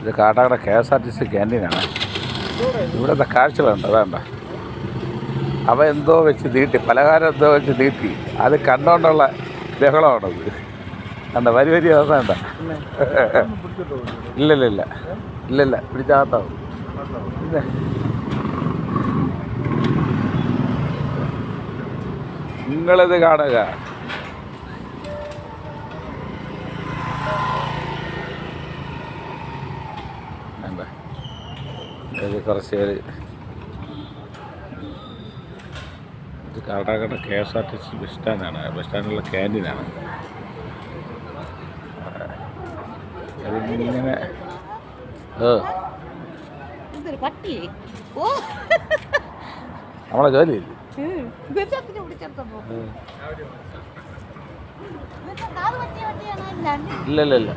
ഇത് Kattakada K S R T C ക്യാന്റീനാണ്. ഇവിടുത്തെ കാഴ്ച വേണ്ട. വേണ്ട അവ എന്തോ വെച്ച് നീട്ടി പലഹാരം എന്തോ വെച്ച് നീട്ടി. അത് കണ്ടോണ്ടുള്ള ബഹളമാണത് കണ്ട? വരി വരി അത് വേണ്ട ഇല്ലില്ല. ഇല്ല ഇല്ലില്ല പിടിച്ചാത്താവും നിങ്ങളിത് കാണുക വേണ്ട ഇത് കുറച്ചേര് ഇത് Kattakada K S R T C bus സ്റ്റാൻഡാണ്. Bus സ്റ്റാൻഡിലുള്ള ക്യാന്റീനാണ് അതിങ്ങനെ നമ്മളെ ജോലി ഇല്ലല്ലോ ഇല്ല ഇല്ല ഇല്ല